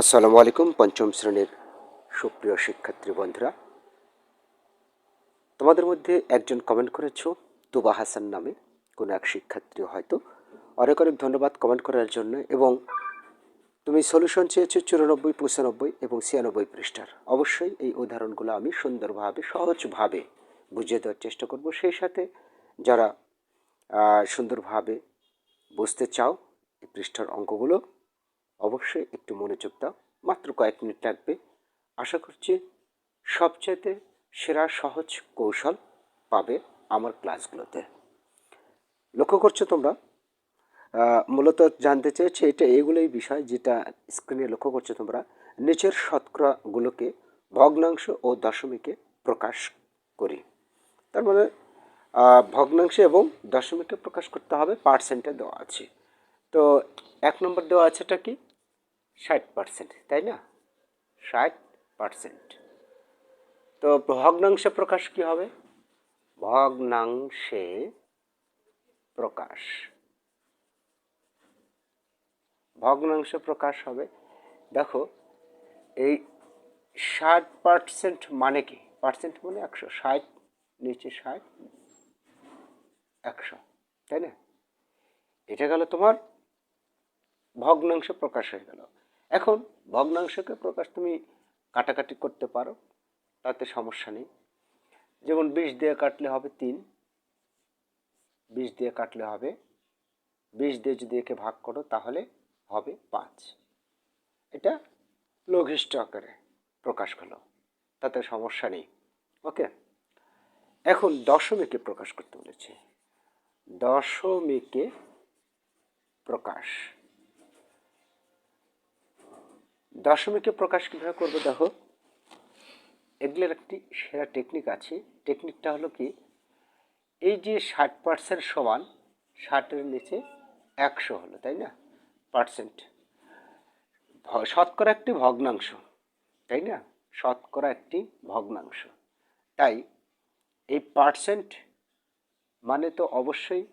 আসসালামু আলাইকুম, পঞ্চম শ্রেণির সুপ্রিয় শিক্ষার্থী বন্ধুরা। তোমাদের মধ্যে একজন কমেন্ট করেছ, তুবা হাসান নামে, কোনো এক শিক্ষার্থী হয়তো। অনেক অনেক ধন্যবাদ কমেন্ট করার জন্য এবং তুমি সলিউশন চেয়েছো চুরানব্বই, পঁচানব্বই এবং ছিয়ানব্বই পৃষ্ঠার। অবশ্যই এই উদাহরণগুলো আমি সুন্দরভাবে, সহজভাবে বুঝিয়ে দেওয়ার চেষ্টা করব। সেই সাথে যারা সুন্দরভাবে বুঝতে চাও, এই পৃষ্ঠার অঙ্কগুলো অবশ্যই একটু মনোযোগ দাও। মাত্র কয়েক মিনিট লাগবে। আশা করছি সবচেয়ে সেরা সহজ কৌশল পাবে আমার ক্লাসগুলোতে। লক্ষ্য করছ তোমরা? মূলত জানতে চেয়েছে এটা এগুলোই বিষয় যেটা স্ক্রিনে লক্ষ্য করছ তোমরা। নিচের শতকরাগুলোকে ভগ্নাংশ ও দশমিকে প্রকাশ করি। তার মানে ভগ্নাংশে এবং দশমিকে প্রকাশ করতে হবে পার্সেন্টে দেওয়া আছে। তো এক নম্বর দেওয়া আছে এটা কি? ষাট পার্সেন্ট তাই না? ষাট পার্সেন্ট তো ভগ্নাংশে প্রকাশ কি হবে? ভগ্নাংশে প্রকাশ। ভগ্নাংশে প্রকাশ হবে, দেখো, এই ষাট পার্সেন্ট মানে কি? পার্সেন্ট মানে একশো, ষাট নিচে ষাট, একশো, তাই না? এটা গেল তোমার ভগ্নাংশ প্রকাশ হয়ে গেল। এখন ভগ্নাংশকে প্রকাশ তুমি কাটাকাটি করতে পারো, তাতে সমস্যা নেই। যেমন বিশ দিয়ে কাটলে হবে তিন বিশ দিয়ে কাটলে হবে বিশ দিয়ে যদি একে ভাগ করো তাহলে হবে পাঁচ। এটা লঘিষ্ঠ আকারে প্রকাশ হলো, তাতে সমস্যা নেই। ওকে? এখন দশমিকে প্রকাশ করতে বলেছে। দশমিকে প্রকাশ দশমিকে প্রকাশ কীভাবে করব দেখো? এগুলোর একটি সেরা টেকনিক আছে। টেকনিকটা হলো কি? এই যে ষাট পার্সেন্ট সমান, ষাটের নিচে একশো হলো, তাই না? পার্সেন্ট শতকরা একটি ভগ্নাংশ, তাই না? শতকরা একটি ভগ্নাংশ। তাই এই পার্সেন্ট মানে তো অবশ্যই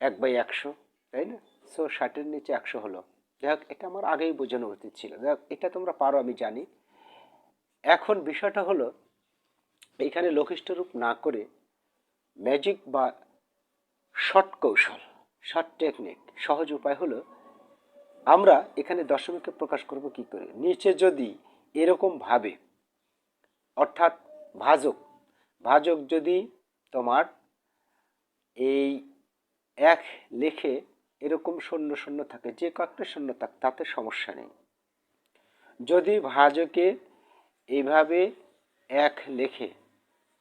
এক বাই একশো, তাই না? সো ষাটের নিচে একশো হলো। যাক, এটা আমার আগেই বোঝানো উচিত ছিল। যাক, এটা তোমরা পারো, আমি জানি। এখন বিষয়টা হলো লঘিষ্ঠ রূপ না করে ম্যাজিক বা শর্ট কৌশল শর্ট টেকনিক সহজ উপায় হলো, আমরা এখানে দশমিকে প্রকাশ করব কি করে? নিচে যদি এরকম ভাবে, অর্থাৎ ভাজক ভাজক যদি তোমার এই এক লেখে এরকম শূন্য শূন্য থাকে, যে কয়েকটা শূন্য থাক, তাতে সমস্যা নেই। যদি ভাজকে এইভাবে এক লেখে,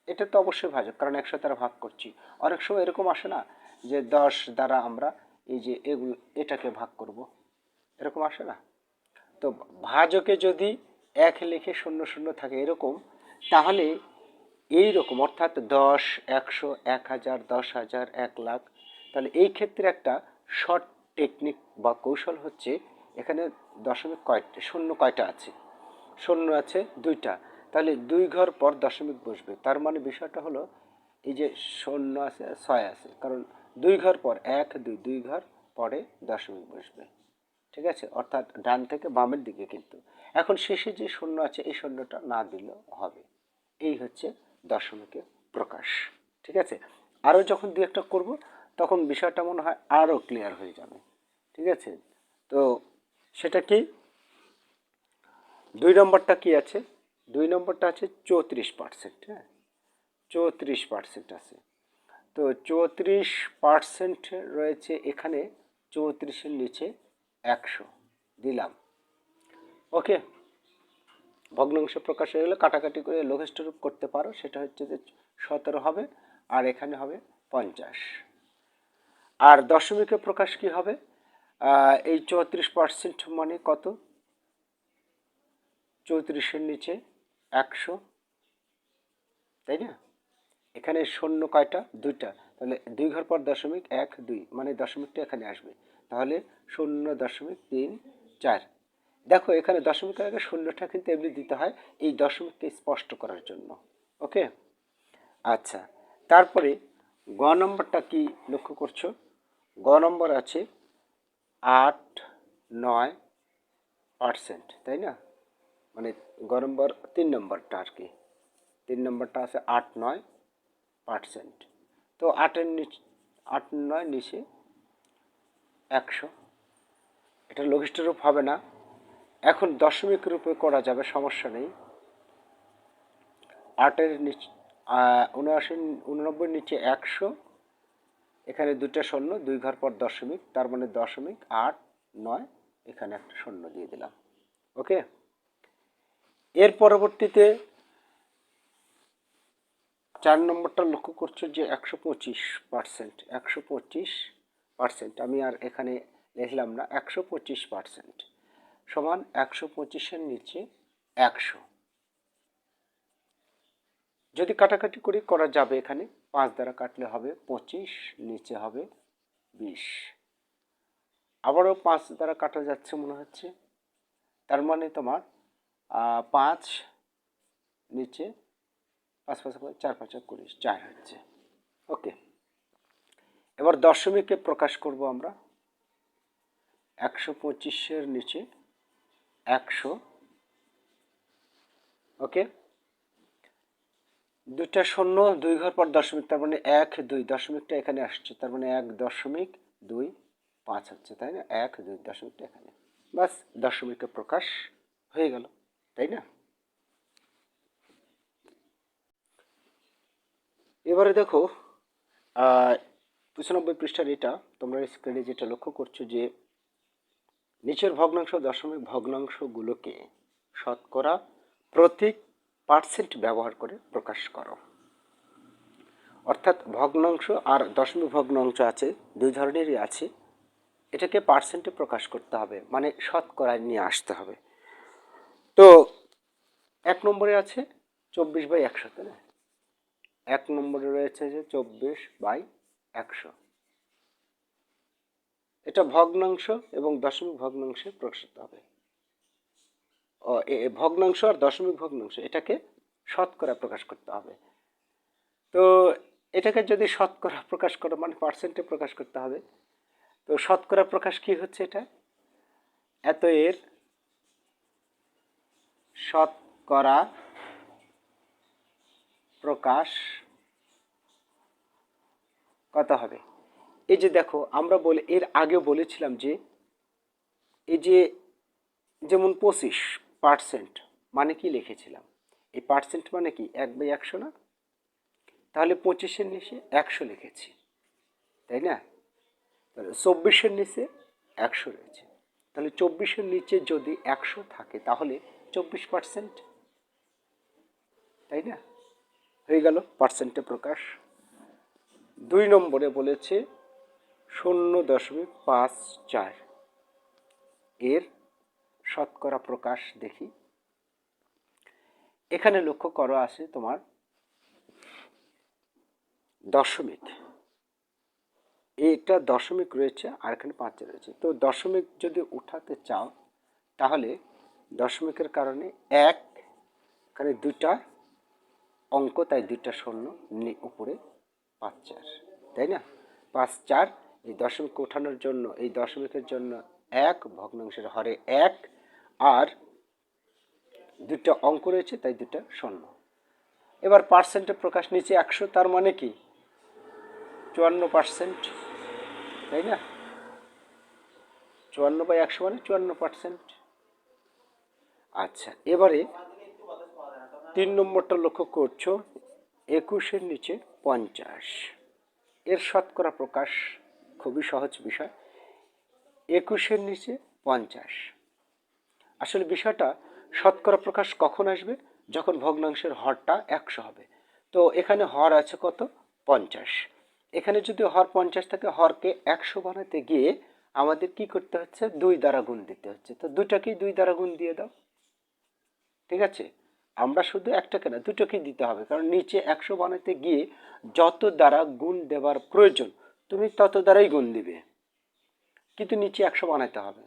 এটা তো অবশ্যই ভাজক, কারণ একশো দ্বারা ভাগ করছি। অনেক সময় এরকম আসে না যে দশ দ্বারা আমরা এই যে এগুলো, এটাকে ভাগ করব। এরকম আসে না? তো ভাজকে যদি এক লেখে শূন্য শূন্য থাকে এরকম, তাহলে এই রকম অর্থাৎ দশ, একশো, এক হাজার, দশ হাজার, এক লাখ, তাহলে এই ক্ষেত্রে একটা শর্ট টেকনিক বা কৌশল হচ্ছে এখানে দশমিক কয়টা শূন্য কয়টা আছে? শূন্য আছে, দুইটা। তাহলে দুই ঘর পর দশমিক বসবে। তার মানে বিষয়টা হলো এই যে শূন্য আছে ছয় আছে। কারণ দুই ঘর পর এক, দুই দুই ঘর পরে দশমিক বসবে। ঠিক আছে? অর্থাৎ ডান থেকে বামের দিকে কিন্তু। এখন শেষে যে শূন্য আছে, এই শূন্যটা না দিলেও হবে। এই হচ্ছে দশমিকের প্রকাশ। ঠিক আছে? আরও যখন দু একটা করব তখন বিষয়টা মনে হয় আরও ক্লিয়ার হয়ে যাবে। ঠিক আছে? তো সেটা কি? দুই নম্বরটা কি আছে? দুই নম্বরটা আছে চৌত্রিশ পার্সেন্ট হ্যাঁ? চৌত্রিশ পার্সেন্ট আছে। তো চৌত্রিশ পার্সেন্ট রয়েছে এখানে, চৌত্রিশের নিচে একশো। দিলাম। ওকে। ভগ্নাংশ প্রকাশ হয়ে গেলে কাটাকাটি করে লঘিষ্ঠ রূপ করতে পারো। সেটা হচ্ছে যে সতেরো হবে, আর এখানে হবে পঞ্চাশ। আর দশমিকে প্রকাশ কি হবে? এই চৌত্রিশ পার্সেন্ট মানে কত? চৌত্রিশের নিচে একশো, তাই না? এখানে শূন্য কয়টা? দুইটা। তাহলে দুই ঘর পর দশমিক এক, দুই। মানে দশমিকটা এখানে আসবে। তাহলে শূন্য দশমিক তিন, চার। দেখো, এখানে দশমিকের আগে শূন্যটা কিন্তু এমনি দিতে হয় এই দশমিককে স্পষ্ট করার জন্য। ওকে? আচ্ছা। তারপরে গ নম্বরটা কি লক্ষ্য করছ? গ নম্বর আছে আট নয় পার্সেন্ট, তাই না? মানে গ নম্বর, তিন নম্বরটা আর কি। তিন নম্বরটা আছে আট নয় পার্সেন্ট। তো আটের নিচে, আট নয় নিচে একশো। এটা লঘিষ্ঠ রূপ হবে না। এখন দশমিক রূপে করা যাবে, সমস্যা নেই। আটের নিচে উনআশি, উননব্বই নিচে একশো এখানে দুটো শূন্য, দুই ঘর পর দশমিক, তার মানে দশমিক আট নয়, এখানে একটা শূন্য দিয়ে দিলাম। ওকে এর পরবর্তীতে চার নম্বরটা লক্ষ্য করছ যে একশো পঁচিশ পার্সেন্ট, একশো পঁচিশ পার্সেন্ট, আমি আর এখানে লিখলাম না, একশো পঁচিশ পার্সেন্ট সমান একশো পঁচিশের নিচে একশো। যদি কাটাকাটি করি, করা যাবে এখানে। পাঁচ দ্বারা কাটলে হবে পঁচিশ নিচে হবে বিশ। আবারও পাঁচ দ্বারা কাটা যাচ্ছে মনে হচ্ছে। তার মানে তোমার পাঁচ নিচে পাঁচ পাঁচ পাঁচ, চার পাঁচ কুড়ি চার হচ্ছে। ওকে। এবার দশমিকে প্রকাশ করব আমরা। একশো পঁচিশের নিচে একশো। ওকে? দুইটা শূন্য, দুই ঘর পর দশমিক, তার মানে এক, দুই দশমিকটা এখানে আসছে। তার মানে এক দশমিক দুই পাঁচ হচ্ছে, তাই না? এক, দুই দশমিকটা এখানে। বাস দশমিকে প্রকাশ হয়ে গেল, তাই না? এবারে দেখো পঁচানব্বই পৃষ্ঠার এটা, তোমরা স্ক্রিনে যেটা লক্ষ্য করছ যে, নিচের ভগ্নাংশ, দশমিক ভগ্নাংশগুলোকে শতকরা প্রতীক পার্সেন্ট ব্যবহার করে প্রকাশ করো। অর্থাৎ ভগ্নাংশ আর দশমিক ভগ্নাংশ আছে, দুই ধরনেরই আছে। এটাকে পার্সেন্টে প্রকাশ করতে হবে মানে শতকরায় নিয়ে আসতে হবে। তো এক নম্বরে আছে চব্বিশ বাই একশো, তাই না? এক নম্বরে রয়েছে যে চব্বিশ বাই একশো। এটা ভগ্নাংশ এবং দশমিক ভগ্নাংশে প্রকাশিত হবে। ভগ্নাংশ আর দশমিক ভগ্নাংশ, এটাকে শতকরা প্রকাশ করতে হবে। তো এটাকে যদি শতকরা প্রকাশ করো মানে পার্সেন্টে প্রকাশ করতে হবে, তো শতকরা প্রকাশ কি হচ্ছে এটা? এত এর শতকরা প্রকাশ কত হবে? এই যে দেখো, আমরা বলে, এর আগেও বলেছিলাম যে, এই যে যেমন পঁচিশ পার্সেন্ট মানে কি লিখেছিলাম? এই পার্সেন্ট মানে কি? এক বাই একশো না? তাহলে পঁচিশের নিচে একশো লিখেছি, তাই না? তাহলে চব্বিশের নিচে একশো রয়েছে। তাহলে চব্বিশের নিচে যদি একশো থাকে, তাহলে চব্বিশ পার্সেন্ট, তাই না? হয়ে গেল পার্সেন্টে প্রকাশ। দুই নম্বরে বলেছে শূন্য দশমিক পাঁচ চার। এর শতকরা প্রকাশ দেখি। এখানে লক্ষ্য করো আছে তোমার দশমিক। এটা দশমিক রয়েছে, আর এখানে পাঁচ রয়েছে। তো দশমিক যদি উঠাতে চাও, তাহলে দশমিকের কারণে এক, এখানে দুইটা অঙ্ক, তাই দুইটা শূন্য উপরে পাঁচ, চার, তাই না? পাঁচ, চার, এই দশমিক ওঠানোর জন্য, এই দশমিকের জন্য এক, ভগ্নাংশের হরে এক আর দুটো অঙ্ক রয়েছে, তাই দুটো শূন্য। এবার পার্সেন্টের প্রকাশ নিচে একশো, তার মানে কি? চুয়ান্ন পার্সেন্ট তাই না? চুয়ান্ন বাই একশো মানে চুয়ান্ন পার্সেন্ট আচ্ছা এবারে তিন নম্বরটা লক্ষ্য করছ, একুশের নিচে পঞ্চাশ। এর শতকরা প্রকাশ খুবই সহজ বিষয়। একুশের নিচে পঞ্চাশ। আসলে বিষয়টা শতকরা প্রকাশ কখন আসবে? যখন ভগ্নাংশের হরটা একশো হবে। তো এখানে হর আছে কত? পঞ্চাশ। এখানে যদি হর পঞ্চাশ থাকে, হরকে একশো বানাতে গিয়ে আমাদের কি করতে হচ্ছে? দুই দ্বারা গুণ দিতে হচ্ছে। তো দুটাকেই দুই দ্বারা গুণ দিয়ে দাও। ঠিক আছে? আমরা শুধু একটাকে না, দুটোকেই দিতে হবে। কারণ নিচে একশো বানাতে গিয়ে যত দ্বারা গুণ দেওয়ার প্রয়োজন, তুমি তত দ্বারাই গুণ দিবে। কিন্তু নিচে একশো বানাতে হবে।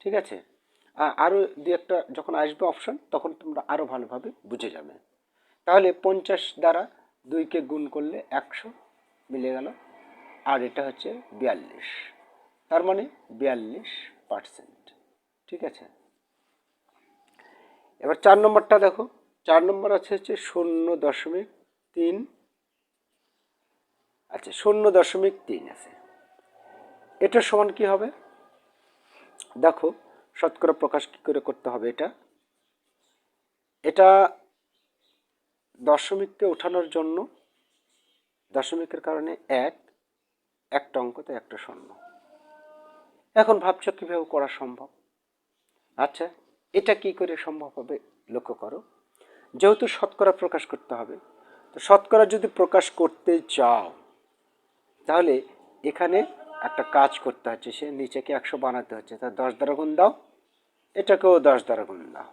ঠিক আছে? আরও দু একটা যখন আসবে অপশন তখন তোমরা আরও ভালোভাবে বুঝে যাবে। তাহলে পঞ্চাশ দ্বারা দুইকে গুণ করলে একশো মিলে গেল। আর এটা হচ্ছে বিয়াল্লিশ। তার মানে বিয়াল্লিশ পার্সেন্ট ঠিক আছে? এবার চার নম্বরটা দেখো। চার নম্বর আছে হচ্ছে শূন্য দশমিক তিন। আচ্ছা শূন্য দশমিক তিন আছে। এটা সমান কি হবে? দেখো শতকরা প্রকাশ কি করে করতে হবে এটা? এটা দশমিককে ওঠানোর জন্য, দশমিকের কারণে এক, একটা অঙ্ক তো একটা শূন্য। এখন ভাবছ কীভাবে করা সম্ভব? আচ্ছা এটা কি করে সম্ভব হবে লক্ষ্য করো। যেহেতু শতকরা প্রকাশ করতে হবে, তো শতকরা যদি প্রকাশ করতে চাও, তাহলে এখানে একটা কাজ করতে হচ্ছে, সে নিচেকে একশো বানাতে হচ্ছে। তা দশ দ্বারা গুণ দাও, এটাকেও দশ দ্বারা গুণ দাও।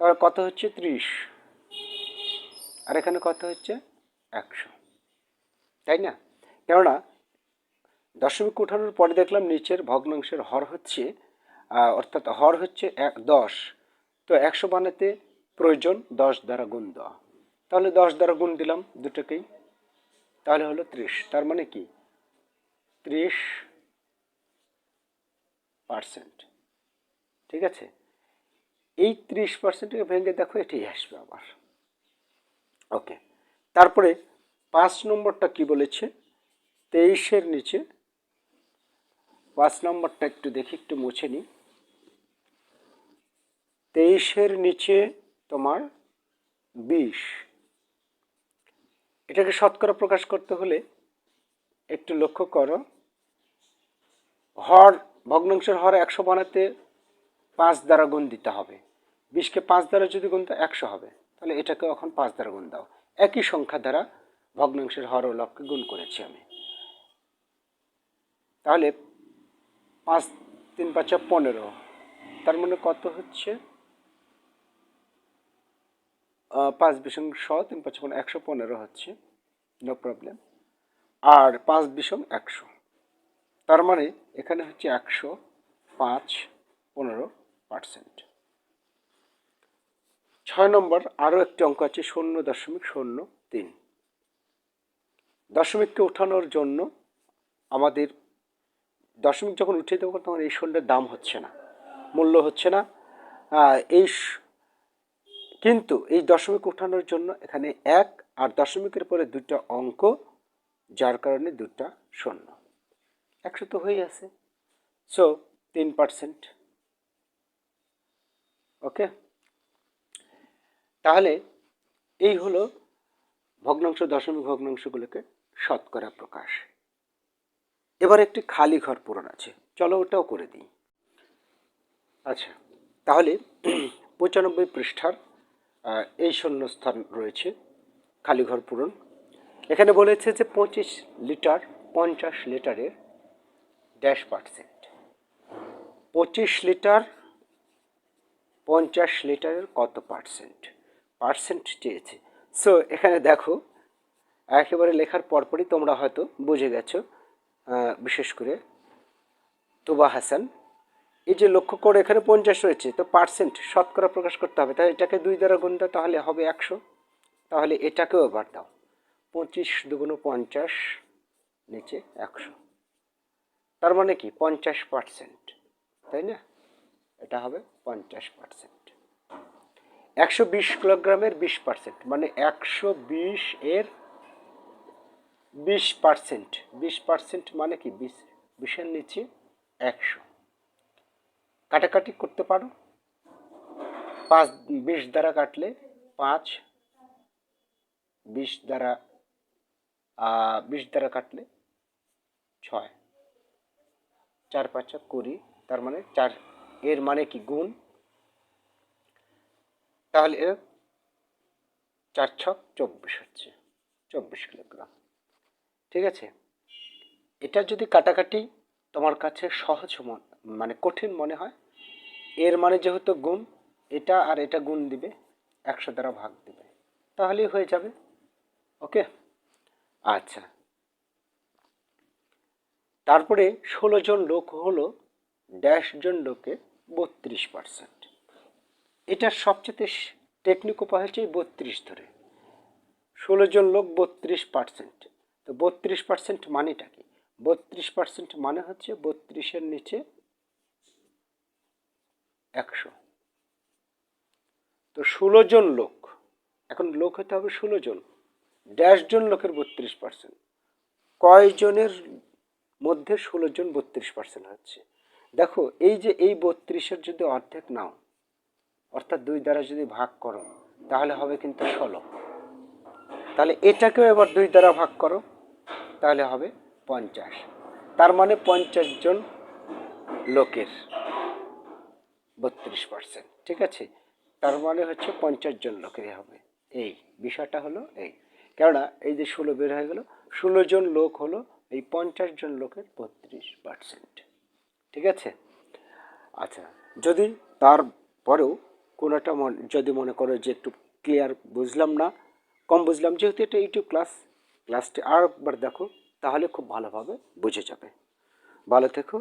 তাহলে কত হচ্ছে? ত্রিশ। আর এখানে কত হচ্ছে? একশো। তাই না? কেননা, দশমিক উঠানোর পরে দেখলাম নিচের ভগ্নাংশের হর হচ্ছে অর্থাৎ হর হচ্ছে এক, দশ। তো একশো বানাতে প্রয়োজন দশ দ্বারা গুণ দেওয়া তাহলে দশ দ্বারা গুণ দিলাম দুটোকেই, তাহলে হলো ত্রিশ। তার মানে কি? ত্রিশ পার্সেন্ট। ঠিক আছে? এই ত্রিশ পার্সেন্টকে ভেঙে দেখো এটাই আসবে আবার। ওকে, তারপরে পাঁচ নম্বরটা কি বলেছে? তেইশের নিচে। পাঁচ নম্বরটা একটু দেখি, একটু মুছে নিই। তেইশের নিচে তোমার বিশ। এটাকে শতকরা প্রকাশ করতে হলে একটু লক্ষ্য করো। হর, ভগ্নাংশের হর একশো বানাতে পাঁচ দ্বারা গুণ দিতে হবে। বিশকে পাঁচ দ্বারা যদি গুণ দাও, একশো হবে। তাহলে এটাকে এখন পাঁচ দ্বারা গুণ দাও। একই সংখ্যা দ্বারা ভগ্নাংশের হর ও লবকে গুণ করেছি আমি। তাহলে পাঁচ, তিন, পাঁচা পনেরো। তার মানে কত হচ্ছে? পাঁচ বিষম শ তিন, পাঁচ পনেরো, একশো পনেরো হচ্ছে। নো প্রবলেম আর পাঁচ বিষম একশো। তার মানে এখানে হচ্ছে একশো পাঁচ পনেরো পার্সেন্ট। ছয় নম্বর, আরও একটি অঙ্ক আছে, শূন্য দশমিক শূন্য তিন। দশমিককে ওঠানোর জন্য আমাদের দশমিক যখন উঠে দেবো, তখন এই শূন্যের দাম হচ্ছে না, মূল্য হচ্ছে না। এই কিন্তু এই দশমিক উঠানোর জন্য এখানে এক আর দশমিকের পরে দুটো অঙ্ক যার কারণে দুটা শূন্য। একশো তো হয়ে আছে সো তিন পার্সেন্ট ওকে তাহলে এই হলো ভগ্নাংশ, দশমিক ভগ্নাংশগুলোকে শতকরা প্রকাশ। এবার একটি খালি ঘর পূরণ আছে। চলো ওটাও করে দিই। আচ্ছা তাহলে পঁচানব্বই পৃষ্ঠার এই শূন্যস্থান রয়েছে, খালি ঘর পূরণ। এখানে বলেছে যে পঁচিশ লিটার, পঞ্চাশ লিটারের ড্যাশ পার্সেন্ট পঁচিশ লিটার, পঞ্চাশ লিটারের কত পার্সেন্ট পার্সেন্ট চেয়েছে। সো এখানে দেখো, একেবারে লেখার পরপরই তোমরা হয়তো বুঝে গেছো বিশেষ করে তুবা হাসান। এই যে লক্ষ্য করে এখানে পঞ্চাশ রয়েছে, তো পার্সেন্ট শতকরা প্রকাশ করতে হবে। তাই এটাকে দুই দ্বারা গুণ দাও, তাহলে হবে একশো। তাহলে এটাকেও এবার দাও। পঁচিশ দুগুণ পঞ্চাশ, নিচে একশো। তার মানে কি? পঞ্চাশ পার্সেন্ট, তাই না? এটা হবে পঞ্চাশ পার্সেন্ট। একশো বিশ কিলোগ্রামের বিশ পার্সেন্ট মানে একশো বিশ এর বিশ পার্সেন্ট। বিশ পার্সেন্ট মানে কি? বিশ, বিশের নিচে একশো। কাটাকাটি করতে পারো। পাঁচ, বিশ দ্বারা কাটলে পাঁচ, বিশ দ্বারা বিশ দ্বারা কাটলে ছয়। চার পাঁচা কুড়ি, তার মানে চার, এর মানে কি গুণ? তাহলে এর চার ছক চব্বিশ হচ্ছে, চব্বিশ কিলোগ্রাম। ঠিক আছে? এটা যদি কাটাকাটি তোমার কাছে সহজ মন মানে কঠিন মনে হয়, এর মানে যেহেতু গুণ, এটা আর এটা গুণ দিবে, একশো দ্বারা ভাগ দিবে। তাহলেই হয়ে যাবে। ওকে? আচ্ছা। তারপরে ষোলো জন লোক হলো, ড্যাশ জন লোকে বত্রিশ পার্সেন্ট। এটার সবচেয়ে টেকনিক উপায় হচ্ছে বত্রিশ ধরে। ষোলো জন লোক বত্রিশ পার্সেন্ট। তো বত্রিশ পার্সেন্ট মানেটা কি? বত্রিশ পার্সেন্ট মানে হচ্ছে বত্রিশের নিচে একশো। তো ষোলো জন লোক, এখন লোক হতে হবে ষোলো জন। ড্যাশ জন লোকের বত্রিশ পার্সেন্ট কয়জনের মধ্যে ষোলো জন বত্রিশ পার্সেন্ট হচ্ছে দেখো, এই যে এই বত্রিশের যদি অর্ধেক নাও, অর্থাৎ দুই দ্বারা যদি ভাগ করো, তাহলে হবে কিন্তু ষোলো। তাহলে এটাকেও এবার দুই দ্বারা ভাগ করো, তাহলে হবে পঞ্চাশ। তার মানে পঞ্চাশ জন লোকের বত্রিশ পার্সেন্ট ঠিক আছে? তার মানে হচ্ছে পঞ্চাশ জন লোকেরই হবে। এই বিষয়টা হলো এই। কেননা এই যে ষোলো বের হয়ে গেল, ষোলো জন লোক হলো এই পঞ্চাশ জন লোকের বত্রিশ পার্সেন্ট ঠিক আছে? আচ্ছা যদি তারপরেও কোনোটা মন, যদি মনে করো যে একটু ক্লিয়ার বুঝলাম না, কম বুঝলাম, যেহেতু এটা ইউটিউব ক্লাস, ক্লাসটি আর একবার দেখো, তাহলে খুব ভালোভাবে বুঝে যাবে। ভালো থেকো।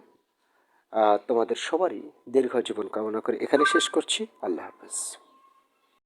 তোমাদের সবারই দীর্ঘ জীবন কামনা করে এখানে শেষ করছি। আল্লাহ হাফেজ।